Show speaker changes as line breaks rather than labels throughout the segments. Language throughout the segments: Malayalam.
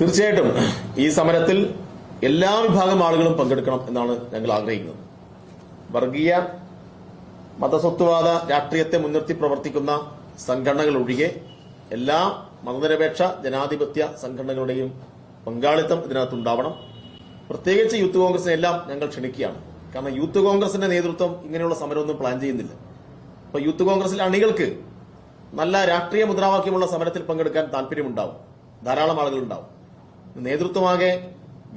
തീർച്ചയായിട്ടും. ഈ സമരത്തിൽ എല്ലാ വിഭാഗം ആളുകളും പങ്കെടുക്കണം എന്നാണ് ഞങ്ങൾ ആഗ്രഹിക്കുന്നത്. വർഗീയ മതസ്വത്വവാദ രാഷ്ട്രീയത്തെ മുൻനിർത്തി പ്രവർത്തിക്കുന്ന സംഘടനകൾ ഒഴികെ എല്ലാ മതനിരപേക്ഷ ജനാധിപത്യ സംഘടനകളുടെയും പങ്കാളിത്തം ഇതിനകത്തുണ്ടാവണം പ്രത്യേകിച്ച് യൂത്ത് കോൺഗ്രസിനെ എല്ലാം ഞങ്ങൾ ക്ഷണിക്കുകയാണ്. കാരണം യൂത്ത് കോൺഗ്രസിന്റെ നേതൃത്വം ഇങ്ങനെയുള്ള സമരമൊന്നും പ്ലാൻ ചെയ്യുന്നില്ല. അപ്പൊ യൂത്ത് കോൺഗ്രസിലെ അണികൾക്ക് നല്ല രാഷ്ട്രീയ മുദ്രാവാക്യമുള്ള സമരത്തിൽ പങ്കെടുക്കാൻ താല്പര്യമുണ്ടാവും. ധാരാളം ആളുകളുണ്ടാവും. നേതൃത്വമാകെ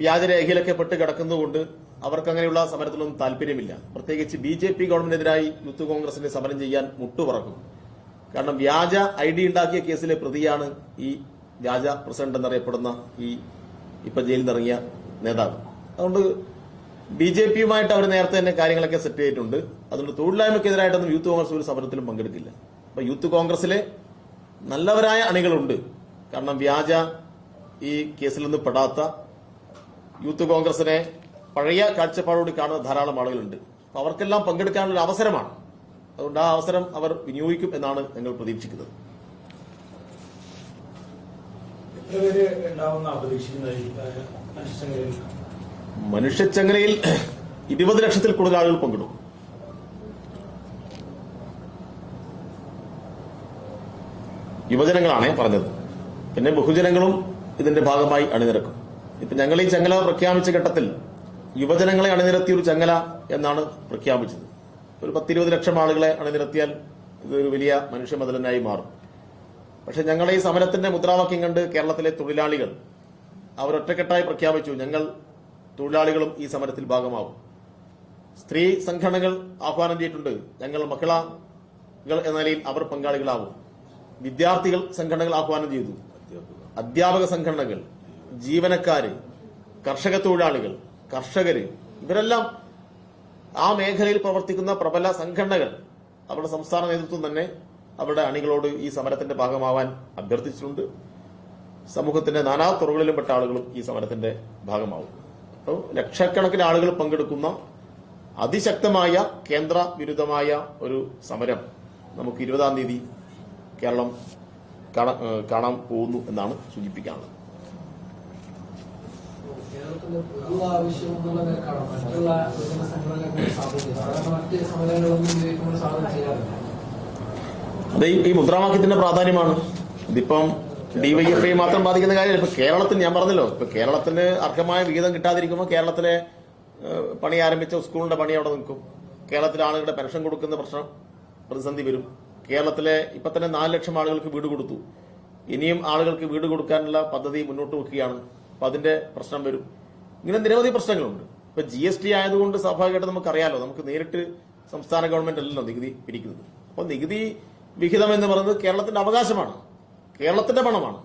വ്യാജരേഖയിലൊക്കെ പെട്ട് കിടക്കുന്നതുകൊണ്ട് അവർക്ക് അങ്ങനെയുള്ള സമരത്തിലൊന്നും താല്പര്യമില്ല. പ്രത്യേകിച്ച് ബി ജെ പി ഗവൺമെന്റിനെതിരായി യൂത്ത് കോൺഗ്രസിന് സമരം ചെയ്യാൻ മുട്ടുപറക്കും. കാരണം വ്യാജ ഐ ഡി ഉണ്ടാക്കിയ കേസിലെ പ്രതിയാണ് ഈ വ്യാജ പ്രസിഡന്റ് എന്നറിയപ്പെടുന്ന ഈ ഇപ്പൊ ജയിലിൽ നിറങ്ങിയ നേതാവ്. അതുകൊണ്ട് ബി ജെ പിയുമായിട്ട് അവർ നേരത്തെ തന്നെ കാര്യങ്ങളൊക്കെ സെറ്റ് ചെയ്തിട്ടുണ്ട്. അതുകൊണ്ട് തൊഴിലില്ലായ്മക്കെതിരായിട്ടൊന്നും യൂത്ത് കോൺഗ്രസ് ഒരു സമരത്തിലും പങ്കെടുക്കില്ല. അപ്പൊ യൂത്ത് കോൺഗ്രസിലെ നല്ലവരായ അണികളുണ്ട്. കാരണം വ്യാജ ഈ കേസിൽ നിന്ന് പെടാത്ത യൂത്ത് കോൺഗ്രസിനെ പഴയ കാഴ്ചപ്പാടോട് കാണുന്ന ധാരാളം ആളുകളുണ്ട്. അപ്പൊ അവർക്കെല്ലാം പങ്കെടുക്കാനുള്ള അവസരമാണ്. അതുകൊണ്ട് ആ അവസരം അവർ വിനിയോഗിക്കും എന്നാണ് ഞങ്ങൾ പ്രതീക്ഷിക്കുന്നത്. മനുഷ്യച്ചങ്ങലയിൽ? ഇരുപത് ലക്ഷത്തിൽ കൂടുതൽ ആളുകൾ പങ്കെടുക്കും യുവജനങ്ങളാണ് പറഞ്ഞത്. പിന്നെ ബഹുജനങ്ങളും ഇതിന്റെ ഭാഗമായി അണിനിരക്കും. ഇപ്പൊ ഞങ്ങൾ ഈ ചങ്ങല പ്രഖ്യാപിച്ച ഘട്ടത്തിൽ യുവജനങ്ങളെ അണിനിരത്തിയ ഒരു ചങ്ങല എന്നാണ് പ്രഖ്യാപിച്ചത്. ഒരു പത്തിരുപത് ലക്ഷം ആളുകളെ അണിനിരത്തിയാൽ ഇതൊരു വലിയ മനുഷ്യ മതിലനായി മാറും. പക്ഷെ ഞങ്ങളുടെ ഈ സമരത്തിന്റെ മുദ്രാവാക്യം കണ്ട് കേരളത്തിലെ തൊഴിലാളികൾ അവർ ഒറ്റക്കെട്ടായി പ്രഖ്യാപിച്ചു ഞങ്ങൾ തൊഴിലാളികളും ഈ സമരത്തിൽ ഭാഗമാവും. സ്ത്രീ സംഘടനകൾ ആഹ്വാനം ചെയ്തിട്ടുണ്ട് ഞങ്ങൾ മഹിളകൾ എന്ന നിലയിൽ അവർ പങ്കാളികളാവും. വിദ്യാർത്ഥികൾ സംഘടനകൾ ആഹ്വാനം ചെയ്തു. അധ്യാപക സംഘടനകൾ ജീവനക്കാര് കർഷക തൊഴിലാളികൾ കർഷകര് ഇവരെല്ലാം ആ മേഖലയിൽ പ്രവർത്തിക്കുന്ന പ്രബല സംഘടനകൾ അവരുടെ സംസ്ഥാന നേതൃത്വം തന്നെ അവരുടെ അണികളോട് ഈ സമരത്തിന്റെ ഭാഗമാവാൻ അഭ്യർത്ഥിച്ചിട്ടുണ്ട്. സമൂഹത്തിന്റെ നാനാ തുറകളിലും പെട്ട ആളുകളും ഈ സമരത്തിന്റെ ഭാഗമാവും. അപ്പോൾ ലക്ഷക്കണക്കിന് ആളുകൾ പങ്കെടുക്കുന്ന അതിശക്തമായ കേന്ദ്ര വിരുദ്ധമായ ഒരു സമരം നമുക്ക് ഇരുപതാം തീയതി കേരളം കാണാ- കാണാൻ പോകുന്നു എന്നാണ് സൂചിപ്പിക്കാനുള്ളത്. അതെ ഈ മുദ്രാവാക്യത്തിന്റെ പ്രാധാന്യമാണ്. ഇതിപ്പം ഡിവൈഎഫ്ഐ മാത്രം ബാധിക്കുന്ന കാര്യമല്ല. ഇപ്പൊ കേരളത്തിൽ ഞാൻ പറഞ്ഞല്ലോ ഇപ്പൊ കേരളത്തിന് അർഹമായ വിഹിതം കിട്ടാതിരിക്കുമ്പോൾ കേരളത്തിലെ പണി ആരംഭിച്ച സ്കൂളിന്റെ പണി അവിടെ നിൽക്കും. കേരളത്തിലെ ആളുകളുടെ പെൻഷൻ കൊടുക്കുന്ന പ്രശ്നം പ്രതിസന്ധി വരും. കേരളത്തിലെ ഇപ്പൊ തന്നെ നാല് ലക്ഷം ആളുകൾക്ക് വീട് കൊടുത്തു. ഇനിയും ആളുകൾക്ക് വീട് കൊടുക്കാനുള്ള പദ്ധതി മുന്നോട്ട് വെക്കുകയാണ്. അപ്പൊ അതിന്റെ പ്രശ്നം വരും. ഇങ്ങനെ നിരവധി പ്രശ്നങ്ങളുണ്ട്. ഇപ്പൊ ജി എസ് ടി ആയതുകൊണ്ട് സ്വാഭാവികമായിട്ട് നമുക്കറിയാലോ നമുക്ക് നേരിട്ട് സംസ്ഥാന ഗവൺമെന്റ് അല്ലല്ലോ നികുതി പിരിക്കുന്നത്. അപ്പൊ നികുതി വിഹിതം എന്ന് പറയുന്നത് കേരളത്തിന്റെ അവകാശമാണ്. കേരളത്തിന്റെ പണമാണ്.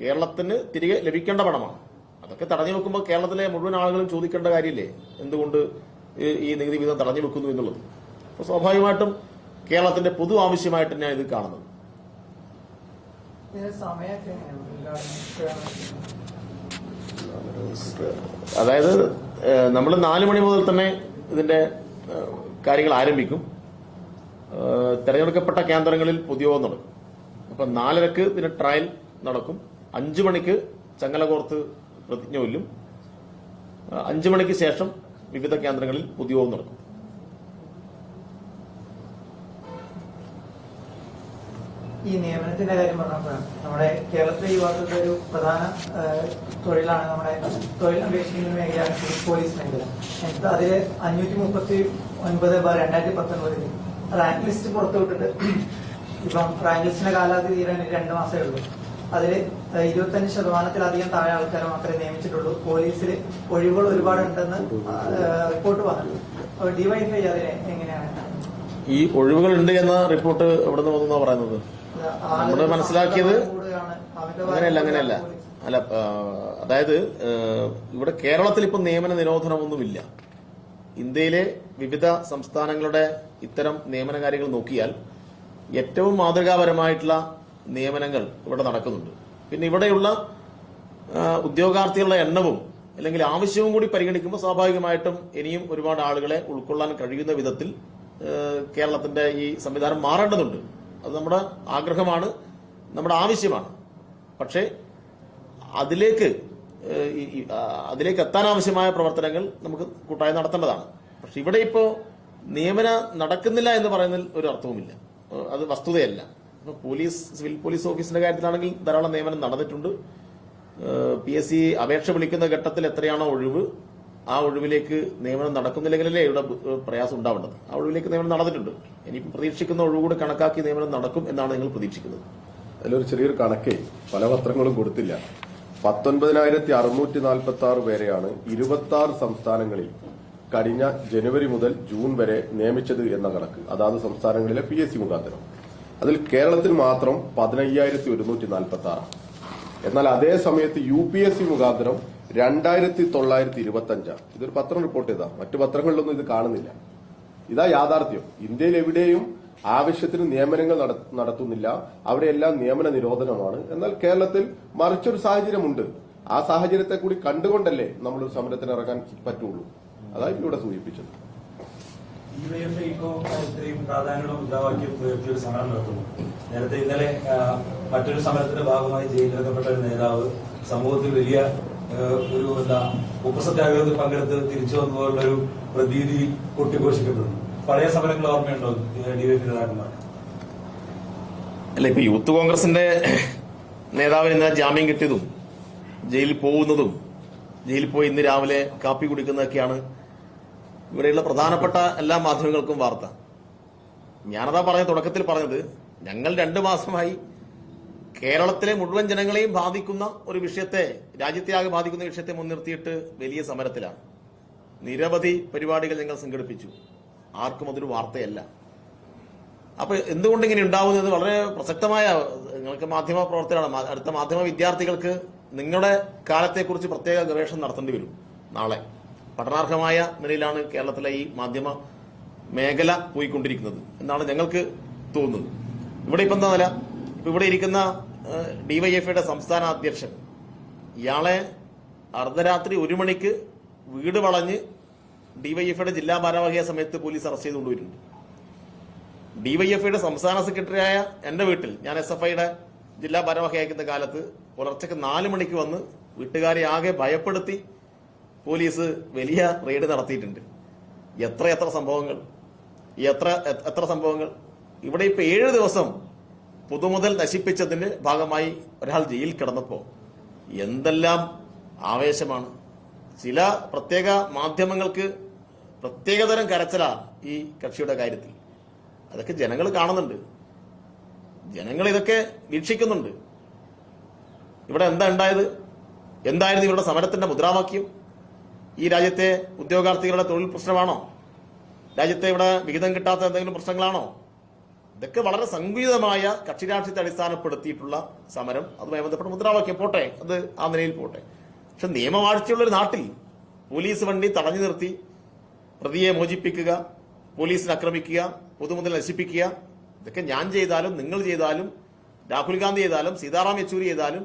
കേരളത്തിന് തിരികെ ലഭിക്കേണ്ട പണമാണ്. അതൊക്കെ തടഞ്ഞു വെക്കുമ്പോൾ കേരളത്തിലെ മുഴുവൻ ആളുകളും ചോദിക്കേണ്ട കാര്യമില്ലേ? എന്തുകൊണ്ട് ഈ- നികുതി വിഹിതം തടഞ്ഞു വെക്കുന്നു എന്നുള്ളത്? അപ്പൊ സ്വാഭാവികമായിട്ടും കേരളത്തിന്റെ പൊതു ആവശ്യമായിട്ട് ഞാൻ ഇത് കാണുന്നത്.
ഇതിന്
അതായത് നമ്മൾ നാല് മണി മുതൽ തന്നെ ഇതിന്റെ കാര്യങ്ങൾ ആരംഭിക്കും. തെരഞ്ഞെടുക്കപ്പെട്ട കേന്ദ്രങ്ങളിൽ പൊതുയോഗം നടക്കും. അപ്പൊ നാലരക്ക് ഇതിന്റെ ട്രയൽ നടക്കും. അഞ്ചു മണിക്ക് ചങ്ങല കോർത്ത് പ്രതിജ്ഞ കൊല്ലും. അഞ്ചു മണിക്ക് ശേഷം വിവിധ കേന്ദ്രങ്ങളിൽ പൊതുയോഗം നടക്കും.
ഈ നിയമനത്തിന്റെ കാര്യം പറഞ്ഞപ്പോഴാണ്. നമ്മുടെ കേരളത്തിലെ യുവാക്കളുടെ ഒരു പ്രധാന തൊഴിലാണ് നമ്മുടെ തൊഴിൽ അപേക്ഷിക്കുന്ന മേഖലയാണ് പോലീസ് മേഖല. അതിൽ അഞ്ഞൂറ്റി മുപ്പത്തി ഒൻപത് ബാർ രണ്ടായിരത്തി പത്തൊൻപതിൽ റാങ്ക് ലിസ്റ്റ് പുറത്തുവിട്ടിട്ട് ഇപ്പം റാങ്ക് ലിസ്റ്റിന്റെ കാലാവധി തീരാൻ രണ്ട് മാസമേ ഉള്ളൂ. അതിൽ ഇരുപത്തഞ്ച് ശതമാനത്തിലധികം താഴെ ആൾക്കാരെ മാത്രമേ നിയമിച്ചിട്ടുള്ളൂ. പോലീസിൽ ഒഴിവുകൾ ഒരുപാടുണ്ടെന്ന് റിപ്പോർട്ട് വന്നിട്ടുണ്ട്. ഡിവൈഫൈ അതിനെ എങ്ങനെയാണ്
ഈ ഒഴിവുകളുണ്ട് എന്ന റിപ്പോർട്ട് എവിടെ നിന്ന് വന്നു പറയുന്നത്? നമ്മൾ മനസ്സിലാക്കിയത് അങ്ങനെയല്ല അങ്ങനെയല്ല. അല്ല അതായത് ഇവിടെ കേരളത്തിൽ ഇപ്പം നിയമന നിരോധനമൊന്നുമില്ല. ഇന്ത്യയിലെ വിവിധ സംസ്ഥാനങ്ങളുടെ ഇത്തരം നിയമന കാര്യങ്ങൾ നോക്കിയാൽ ഏറ്റവും മാതൃകാപരമായിട്ടുള്ള നിയമനങ്ങൾ ഇവിടെ നടക്കുന്നുണ്ട്. പിന്നെ ഇവിടെയുള്ള ഉദ്യോഗാർത്ഥികളുടെ എണ്ണവും അല്ലെങ്കിൽ ആവശ്യവും കൂടി പരിഗണിക്കുമ്പോൾ സ്വാഭാവികമായിട്ടും ഇനിയും ഒരുപാട് ആളുകളെ ഉൾക്കൊള്ളാൻ കഴിയുന്ന വിധത്തിൽ കേരളത്തിന്റെ ഈ സംവിധാനം മാറേണ്ടതുണ്ട്. അത് നമ്മുടെ ആഗ്രഹമാണ് നമ്മുടെ ആവശ്യമാണ്. പക്ഷേ അതിലേക്ക് അതിലേക്ക് എത്താൻ ആവശ്യമായ പ്രവർത്തനങ്ങൾ നമുക്ക് കൂട്ടായി നടത്തേണ്ടതാണ്. പക്ഷെ ഇവിടെ ഇപ്പോ നിയമന നടക്കുന്നില്ല എന്ന് പറയുന്നതിൽ ഒരു അർത്ഥവുമില്ല. അത് വസ്തുതയല്ല. പോലീസ് സിവിൽ പോലീസ് ഓഫീസിന്റെ കാര്യത്തിലാണെങ്കിൽ ധാരാളം നിയമനം നടന്നിട്ടുണ്ട്. പി എസ് സി അപേക്ഷ വിളിക്കുന്ന ഘട്ടത്തിൽ എത്രയാണോ ഒഴിവ് ആ ഒഴിവിലേക്ക് നിയമനം നടക്കുന്നില്ലെങ്കിലല്ലേ ഇവിടെ പ്രയാസം ഉണ്ടാവേണ്ടത്? ആ ഒഴിവിലേക്ക് നിയമനം നടന്നിട്ടുണ്ട്. ഇനി പ്രതീക്ഷിക്കുന്ന ഒഴിവ് കൂടി കണക്കാക്കി നിയമനം നടക്കും എന്നാണ് നിങ്ങൾ പ്രതീക്ഷിക്കുന്നത്.
അതിലൊരു ചെറിയൊരു കണക്കേ പല പത്രങ്ങളും കൊടുത്തില്ല. പത്തൊൻപതിനായിരത്തി അറുന്നൂറ്റി നാൽപ്പത്തി ആറ് പേരെയാണ് ഇരുപത്തി ആറ് സംസ്ഥാനങ്ങളിൽ കഴിഞ്ഞ ജനുവരി മുതൽ ജൂൺ വരെ നിയമിച്ചത് എന്ന കണക്ക്. അതാത് സംസ്ഥാനങ്ങളിലെ പി എസ് സി മുഖാന്തരം. അതിൽ കേരളത്തിൽ മാത്രം പതിനയ്യായിരത്തി ഒരുന്നൂറ്റി നാൽപ്പത്തി ആറ് എന്നാൽ അതേ സമയത്ത് യു പി എസ് സി മുഖാന്തരം രണ്ടായിരത്തി തൊള്ളായിരത്തി ഇരുപത്തി അഞ്ചാണ് ഇതൊരു പത്രം റിപ്പോർട്ട് ചെയ്താ. മറ്റു പത്രങ്ങളിലൊന്നും ഇത് കാണുന്നില്ല. ഇതാ യാഥാർത്ഥ്യം. ഇന്ത്യയിൽ എവിടെയും ആവശ്യത്തിന് നിയമനങ്ങൾ നടത്തുന്നില്ല. അവിടെയെല്ലാം നിയമന നിരോധനമാണ്. എന്നാൽ കേരളത്തിൽ മറിച്ചൊരു സാഹചര്യമുണ്ട്. ആ സാഹചര്യത്തെ കൂടി കണ്ടുകൊണ്ടല്ലേ നമ്മൾ ഒരു സമരത്തിന് ഇറങ്ങാൻ പറ്റുള്ളൂ. അതായി ഇവിടെ സൂചിപ്പിച്ചത്.
നേരത്തെ ഇന്നലെ മറ്റൊരു സമരത്തിന്റെ ഭാഗമായി ജയിലിലിറക്കപ്പെട്ട ഒരു നേതാവ് സമൂഹത്തിൽ വലിയ ഒരു എന്താ ഉപസത്യാഗ്രഹത്തിൽ പങ്കെടുത്ത് തിരിച്ചു വന്നതുപോലുള്ള ഒരു പ്രതീതി കൊട്ടിഘോഷിക്കപ്പെടുന്നു. പഴയ സമരങ്ങൾ ഓർമ്മയുണ്ടോ ഡിവൈഎഫ്ഐ നേതാക്കന്മാർ?
അല്ല ഇപ്പൊ യൂത്ത് കോൺഗ്രസിന്റെ നേതാവിന് ഇന്ന് ജാമ്യം കിട്ടിയതും ജയിലിൽ പോകുന്നതും ജയിലിൽ പോയി ഇന്ന് രാവിലെ കാപ്പി കുടിക്കുന്നതൊക്കെയാണ് ഇവിടെയുള്ള പ്രധാനപ്പെട്ട എല്ലാ മാധ്യമങ്ങൾക്കും വാർത്ത. ഞാനതാ പറഞ്ഞ തുടക്കത്തിൽ പറഞ്ഞത് ഞങ്ങൾ രണ്ടു മാസമായി കേരളത്തിലെ മുഴുവൻ ജനങ്ങളെയും ബാധിക്കുന്ന ഒരു വിഷയത്തെ രാജ്യത്തെയാകെ ബാധിക്കുന്ന വിഷയത്തെ മുൻനിർത്തിയിട്ട് വലിയ സമരത്തിലാണ്. നിരവധി പരിപാടികൾ ഞങ്ങൾ സംഘടിപ്പിച്ചു. ആർക്കും അതൊരു വാർത്തയല്ല. അപ്പൊ എന്തുകൊണ്ട് ഇങ്ങനെ ഉണ്ടാവുന്നത്? വളരെ പ്രസക്തമായ നിങ്ങൾക്ക് മാധ്യമ പ്രവർത്തകരാണ് അടുത്ത മാധ്യമ വിദ്യാർത്ഥികൾക്ക് നിങ്ങളുടെ കാലത്തെക്കുറിച്ച് പ്രത്യേക ഗവേഷണം നടത്തേണ്ടി വരും നാളെ. പഠനാർഹമായ നിലയിലാണ് കേരളത്തിലെ ഈ മാധ്യമ മേഖല പോയിക്കൊണ്ടിരിക്കുന്നത് എന്നാണ് ഞങ്ങൾക്ക് തോന്നുന്നത്. ഇവിടെ ഇപ്പം എന്താ നില? ഇപ്പൊ ഇവിടെ ഇരിക്കുന്ന ഡിവൈഎഫ്ഐയുടെ സംസ്ഥാന അധ്യക്ഷൻ. ഇയാളെ അർദ്ധരാത്രി ഒരു മണിക്ക് വീട് വളഞ്ഞ് ഡിവൈഎഫ്ഐയുടെ ജില്ലാ ഭാരവാഹിയ സമയത്ത് പോലീസ് അറസ്റ്റ് ചെയ്ത് കൊണ്ടുപോയിട്ടുണ്ട്. ഡിവൈഎഫ്ഐയുടെ സംസ്ഥാന സെക്രട്ടറിയായ എന്റെ വീട്ടിൽ ഞാൻ എസ് എഫ് ഐയുടെ ജില്ലാ ഭാരവാഹി അയക്കുന്ന കാലത്ത് പുലർച്ചയ്ക്ക് നാല് മണിക്ക് വന്ന് വീട്ടുകാരെ ആകെ ഭയപ്പെടുത്തി പോലീസ് വലിയ റെയ്ഡ് നടത്തിയിട്ടുണ്ട്. എത്ര എത്ര സംഭവങ്ങൾ എത്ര എത്ര സംഭവങ്ങൾ. ഇവിടെ ഇപ്പൊ ഏഴ് ദിവസം പൊതുമുതൽ നശിപ്പിച്ചതിന്റെ ഭാഗമായി ഒരാൾ ജയിലിൽ കിടന്നപ്പോൾ എന്തെല്ലാം ആവേശമാണ്. ചില പ്രത്യേക മാധ്യമങ്ങൾക്ക് പ്രത്യേകതരം കരച്ചല ഈ കക്ഷിയുടെ കാര്യത്തിൽ. അതൊക്കെ ജനങ്ങൾ കാണുന്നുണ്ട്. ജനങ്ങൾ ഇതൊക്കെ വീക്ഷിക്കുന്നുണ്ട്. ഇവിടെ എന്താ ഉണ്ടായത്? എന്തായിരുന്നു ഇവരുടെ സമരത്തിന്റെ മുദ്രാവാക്യം? ഈ രാജ്യത്തെ ഉദ്യോഗാർത്ഥികളുടെ തൊഴിൽ പ്രശ്നമാണോ? രാജ്യത്തെ ഇവിടെ വിഹിതം കിട്ടാത്ത എന്തെങ്കിലും പ്രശ്നങ്ങളാണോ? ഇതൊക്കെ വളരെ സംഗീതമായ കക്ഷി രാഷ്ട്രീയത്തെ അടിസ്ഥാനപ്പെടുത്തിയിട്ടുള്ള സമരം. അതുമായി ബന്ധപ്പെട്ട മുദ്രാവാക്യം പോട്ടെ അത് ആ നിലയിൽ പോട്ടെ. പക്ഷെ നിയമവാഴ്ചയുള്ള ഒരു നാട്ടിൽ പോലീസ് വണ്ടി തടഞ്ഞു നിർത്തി പ്രതിയെ മോചിപ്പിക്കുക പോലീസിനെ ആക്രമിക്കുക പൊതുമുതൽ നശിപ്പിക്കുക ഇതൊക്കെ ഞാൻ ചെയ്താലും നിങ്ങൾ ചെയ്താലും രാഹുൽ ഗാന്ധി ചെയ്താലും സീതാറാം യെച്ചൂരി ചെയ്താലും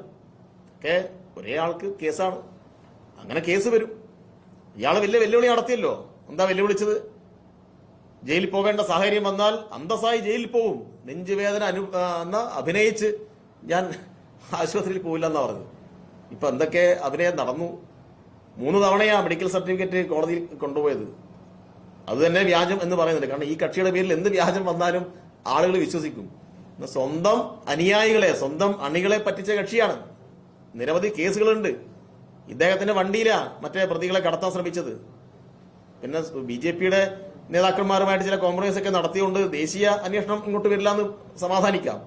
ഒക്കെ ഒരേ ആൾക്ക് കേസാണ്. അങ്ങനെ കേസ് വരും. ഇയാൾ വലിയ വെല്ലുവിളി നടത്തിയല്ലോ. എന്താ വെല്ലുവിളിച്ചത്? ജയിലിൽ പോകേണ്ട സാഹചര്യം വന്നാൽ അന്തസ്സായി ജയിലിൽ പോവും. നെഞ്ചുവേദന അനു എന്ന് അഭിനയിച്ച് ഞാൻ ആശുപത്രിയിൽ പോവില്ല എന്നാ പറഞ്ഞു ഇപ്പൊ എന്തൊക്കെ അഭിനയം നടന്നു? മൂന്ന് തവണയാ മെഡിക്കൽ സർട്ടിഫിക്കറ്റ് കോടതിയിൽ കൊണ്ടുപോയത്. അത് തന്നെ വ്യാജം എന്ന് പറയുന്നുണ്ട്. കാരണം ഈ കക്ഷിയുടെ പേരിൽ എന്ത് വ്യാജം വന്നാലും ആളുകൾ വിശ്വസിക്കും. സ്വന്തം അനുയായികളെ സ്വന്തം അണികളെ പറ്റിച്ച കക്ഷിയാണ്. നിരവധി കേസുകളുണ്ട്. ഇദ്ദേഹത്തിന്റെ വണ്ടിയിലാ മറ്റേ പ്രതികളെ കടത്താൻ ശ്രമിച്ചത്. പിന്നെ ബി ജെ പിയുടെ നേതാക്കന്മാരുമായിട്ട് ചില കോംപ്രമൈസ് ഒക്കെ നടത്തിയുകൊണ്ട് ദേശീയ അന്വേഷണം ഇങ്ങോട്ട് വരില്ല എന്ന് സമാധാനിക്കാം.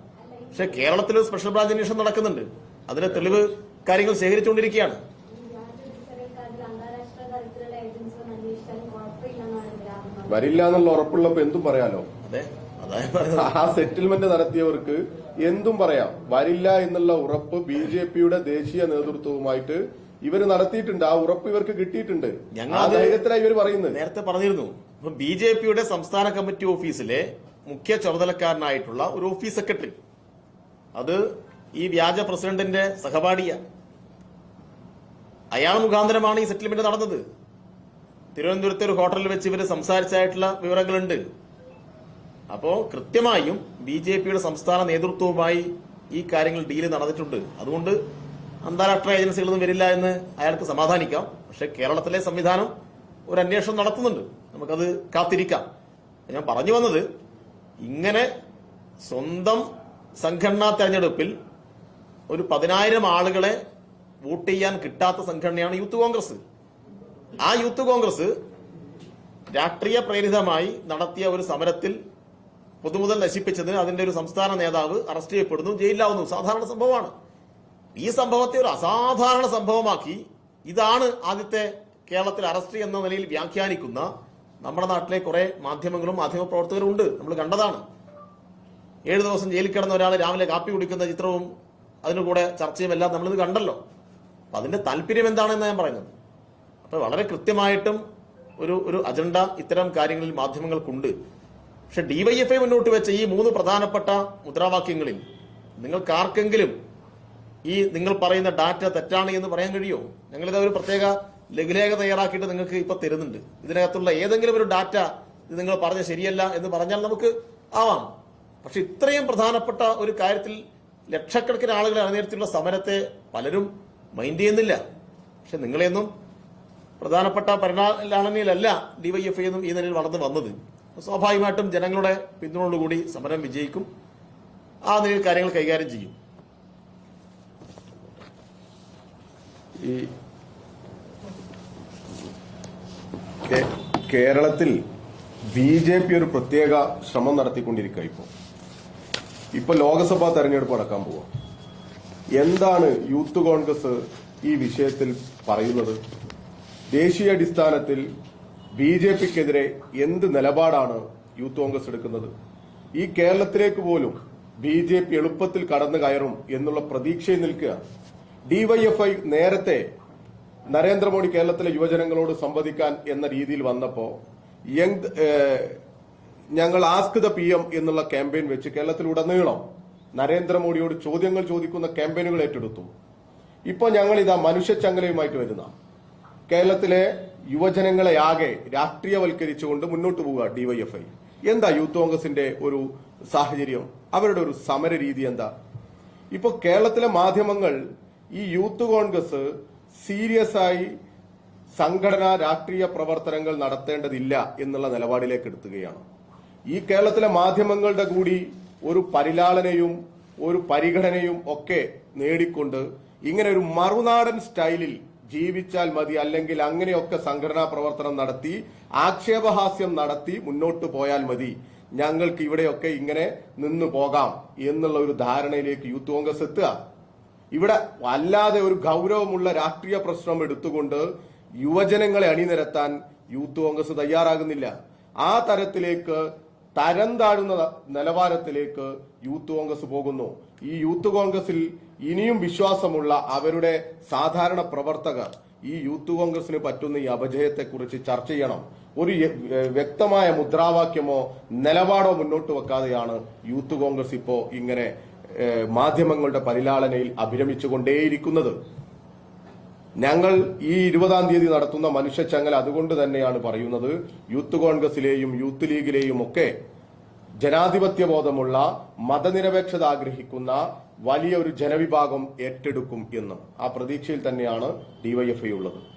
പക്ഷെ കേരളത്തിൽ സ്പെഷ്യൽ ബ്രാഞ്ച് അന്വേഷണം നടക്കുന്നുണ്ട്. അതിന് തെളിവ് കാര്യങ്ങൾ ശേഖരിച്ചുകൊണ്ടിരിക്കുകയാണ്.
വരില്ല എന്നുള്ള ഉറപ്പുള്ളപ്പോ എന്തും പറയാലോ?
അതെ അതായത് പറയുന്നത്
ആ സെറ്റിൽമെന്റ് നടത്തിയവർക്ക് എന്തും പറയാം. വരില്ല എന്നുള്ള ഉറപ്പ് ബി ജെ പിയുടെ ദേശീയ നേതൃത്വവുമായിട്ട് ഇവർ നടത്തിയിട്ടുണ്ട് ആ ഉറപ്പ് ഇവർക്ക് കിട്ടിയിട്ടുണ്ട്.
ഞങ്ങൾ
ആ ധൈര്യത്തിലാണ് ഇവർ പറയുന്നത്.
നേരത്തെ പറഞ്ഞിരുന്നു. ഇപ്പൊ ബി ജെ പിയുടെ സംസ്ഥാന കമ്മിറ്റി ഓഫീസിലെ മുഖ്യ ചുമതലക്കാരനായിട്ടുള്ള ഒരു ഓഫീസ് സെക്രട്ടറി. അത് ഈ വ്യാജ പ്രസിഡന്റിന്റെ സഹപാഠിയ. അയാൾ മുഖാന്തരമാണ് ഈ സെറ്റിൽമെന്റ് നടന്നത്. തിരുവനന്തപുരത്തെ ഒരു ഹോട്ടലിൽ വെച്ച് ഇവർ സംസാരിച്ചായിട്ടുള്ള വിവരങ്ങളുണ്ട്. അപ്പോ കൃത്യമായും ബി ജെ പിയുടെ സംസ്ഥാന നേതൃത്വവുമായി ഈ കാര്യങ്ങൾ ഡീൽ നടന്നിട്ടുണ്ട്. അതുകൊണ്ട് അന്താരാഷ്ട്ര ഏജൻസികളൊന്നും വരില്ല എന്ന് അയാൾക്ക് സമാധാനിക്കാം. പക്ഷെ കേരളത്തിലെ സംവിധാനം ഒരു അന്വേഷണം നടത്തുന്നുണ്ട്. നമുക്കത് കാത്തിരിക്കാം. ഞാൻ പറഞ്ഞു വന്നത് ഇങ്ങനെ സ്വന്തം സംഘടനാ തെരഞ്ഞെടുപ്പിൽ ഒരു പതിനായിരം ആളുകളെ വോട്ട് ചെയ്യാൻ കിട്ടാത്ത സംഘടനയാണ് യൂത്ത് കോൺഗ്രസ്. ആ യൂത്ത് കോൺഗ്രസ് രാഷ്ട്രീയ പ്രേരിതമായി നടത്തിയ ഒരു സമരത്തിൽ പൊതുമുതൽ നശിപ്പിച്ചതിന് അതിന്റെ ഒരു സംസ്ഥാന നേതാവ് അറസ്റ്റ് ചെയ്യപ്പെടുന്നു ജയിലിലാവുന്നു. സാധാരണ സംഭവമാണ്. ഈ സംഭവത്തെ ഒരു അസാധാരണ സംഭവമാക്കി. ഇതാണ് ആദ്യത്തെ കേരളത്തിൽ അറസ്റ്റ് എന്ന നിലയിൽ വ്യാഖ്യാനിക്കുന്ന നമ്മുടെ നാട്ടിലെ കുറെ മാധ്യമങ്ങളും മാധ്യമപ്രവർത്തകരും ഉണ്ട്. നമ്മൾ കണ്ടതാണ്. ഏഴ് ദിവസം ജയിലിൽ കിടന്ന ഒരാൾ രാവിലെ കാപ്പി കുടിക്കുന്ന ചിത്രവും അതിനു കൂടെ ചർച്ചയും എല്ലാം നമ്മളിത് കണ്ടല്ലോ. അപ്പൊ അതിന്റെ താല്പര്യം എന്താണെന്ന് ഞാൻ പറയുന്നത്. അപ്പൊ വളരെ കൃത്യമായിട്ടും ഒരു ഒരു അജണ്ട ഇത്തരം കാര്യങ്ങളിൽ മാധ്യമങ്ങൾക്കുണ്ട്. പക്ഷെ ഡിവൈഎഫ്ഐ മുന്നോട്ട് വെച്ച ഈ മൂന്ന് പ്രധാനപ്പെട്ട മുദ്രാവാക്യങ്ങളിൽ നിങ്ങൾക്ക് ആർക്കെങ്കിലും ഈ നിങ്ങൾ പറയുന്ന ഡാറ്റ തെറ്റാണ് എന്ന് പറയാൻ കഴിയുമോ ഞങ്ങളിത് ഒരു പ്രത്യേക ലഘുലേഖ തയ്യാറാക്കിയിട്ട് നിങ്ങൾക്ക് ഇപ്പൊ തരുന്നുണ്ട്. ഇതിനകത്തുള്ള ഏതെങ്കിലും ഒരു ഡാറ്റ നിങ്ങൾ പറഞ്ഞ ശരിയല്ല എന്ന് പറഞ്ഞാൽ നമുക്ക് ആവാം. പക്ഷെ ഇത്രയും പ്രധാനപ്പെട്ട ഒരു കാര്യത്തിൽ ലക്ഷക്കണക്കിന് ആളുകളെ അണിനിരത്തിയുള്ള സമരത്തെ പലരും മൈൻഡ് ചെയ്യുന്നില്ല. പക്ഷെ നിങ്ങളെയൊന്നും പ്രധാനപ്പെട്ട പരിണാമനിലല്ല ഡിവൈഎഫ്ഐ എന്നും ഈ നിലയിൽ വളർന്നു വന്നത്. സ്വാഭാവികമായിട്ടും ജനങ്ങളുടെ പിന്തുണയോടുകൂടി സമരം വിജയിക്കും. ആ നിലയിൽ കാര്യങ്ങൾ കൈകാര്യം ചെയ്യും.
ഈ കേരളത്തിൽ ബി ജെ പി ഒരു പ്രത്യേക ശ്രമം നടത്തിക്കൊണ്ടിരിക്കുക ഇപ്പോൾ ഇപ്പൊ ലോക്സഭാ തെരഞ്ഞെടുപ്പ് നടക്കാൻ പോവാ. എന്താണ് യൂത്ത് കോൺഗ്രസ് ഈ വിഷയത്തിൽ പറയുന്നത്? ദേശീയ അടിസ്ഥാനത്തിൽ ബി ജെ പിക്കെതിരെ എന്ത് നിലപാടാണ് യൂത്ത് കോൺഗ്രസ് എടുക്കുന്നത്? ഈ കേരളത്തിലേക്ക് പോലും ബി ജെ പി എളുപ്പത്തിൽ കടന്നു കയറും എന്നുള്ള പ്രതീക്ഷയിൽ നിൽക്കുക ഡിവൈഎഫ്ഐ നേരത്തെ നരേന്ദ്രമോദി കേരളത്തിലെ യുവജനങ്ങളോട് സംവദിക്കാൻ എന്ന രീതിയിൽ വന്നപ്പോ യങ് ഞങ്ങൾ ആസ്ക് ദ പി എം എന്നുള്ള ക്യാമ്പയിൻ വെച്ച് കേരളത്തിലുടനീളം നരേന്ദ്രമോദിയോട് ചോദ്യങ്ങൾ ചോദിക്കുന്ന ക്യാമ്പയിനുകൾ ഏറ്റെടുത്തു. ഇപ്പോൾ ഞങ്ങൾ ഇതാ മനുഷ്യച്ചങ്ങലയുമായിട്ട് വരുന്ന കേരളത്തിലെ യുവജനങ്ങളെ ആകെ രാഷ്ട്രീയവൽക്കരിച്ചുകൊണ്ട് മുന്നോട്ട് പോവുക ഡിവൈഎഫ്ഐ. എന്താ യൂത്ത് കോൺഗ്രസിന്റെ ഒരു സാഹചര്യം? അവരുടെ ഒരു സമര രീതി എന്താ? ഇപ്പോൾ കേരളത്തിലെ മാധ്യമങ്ങൾ ഈ യൂത്ത് കോൺഗ്രസ് സീരിയസ് ആയി സംഘടനാ രാഷ്ട്രീയ പ്രവർത്തനങ്ങൾ നടത്തേണ്ടതില്ല എന്നുള്ള നിലപാടിലേക്ക് എടുത്തുകയാണ് ഈ കേരളത്തിലെ മാധ്യമങ്ങളുടെ കൂടി ഒരു പരിലാളനയും ഒരു പരിഗണനയും ഒക്കെ നേടിക്കൊണ്ട് ഇങ്ങനെ ഒരു മറുനാടൻ സ്റ്റൈലിൽ ജീവിച്ചാൽ മതി അല്ലെങ്കിൽ അങ്ങനെയൊക്കെ സംഘടനാ പ്രവർത്തനം നടത്തി ആക്ഷേപഹാസ്യം നടത്തി മുന്നോട്ട് പോയാൽ മതി. ഞങ്ങൾക്ക് ഇവിടെയൊക്കെ ഇങ്ങനെ നിന്നു പോകാം എന്നുള്ള ഒരു ധാരണയിലേക്ക് യൂത്ത് കോൺഗ്രസ് എത്തുക. ഇവിടെ അല്ലാതെ ഒരു ഗൗരവമുള്ള രാഷ്ട്രീയ പ്രശ്നം എടുത്തുകൊണ്ട് യുവജനങ്ങളെ അണിനിരത്താൻ യൂത്ത് കോൺഗ്രസ് തയ്യാറാകുന്നില്ല. ആ തരത്തിലേക്ക് തരം താഴുന്ന നിലവാരത്തിലേക്ക് യൂത്ത് കോൺഗ്രസ് പോകുന്നു. ഈ യൂത്ത് കോൺഗ്രസിൽ ഇനിയും വിശ്വാസമുള്ള അവരുടെ സാധാരണ പ്രവർത്തകർ ഈ യൂത്ത് കോൺഗ്രസിന് പറ്റുന്ന ഈ അപജയത്തെക്കുറിച്ച് ചർച്ച ചെയ്യണം. ഒരു വ്യക്തമായ മുദ്രാവാക്യമോ നിലപാടോ മുന്നോട്ട് വെക്കാതെയാണ് യൂത്ത് കോൺഗ്രസ് ഇപ്പോ ഇങ്ങനെ മാധ്യമങ്ങളുടെ പരിലാളനയിൽ അഭിരമിച്ചുകൊണ്ടേയിരിക്കുന്നത്. ഞങ്ങൾ ഈ ഇരുപതാം തീയതി നടത്തുന്ന മനുഷ്യച്ചങ്ങൽ അതുകൊണ്ട് തന്നെയാണ് പറയുന്നത്. യൂത്ത് കോൺഗ്രസിലെയും യൂത്ത് ലീഗിലെയും ഒക്കെ ജനാധിപത്യബോധമുള്ള മതനിരപേക്ഷത ആഗ്രഹിക്കുന്ന വലിയൊരു ജനവിഭാഗം ഏറ്റെടുക്കും എന്ന് ആ പ്രതീക്ഷയിൽ തന്നെയാണ് ഡിവൈഎഫ്ഐ ഉള്ളത്.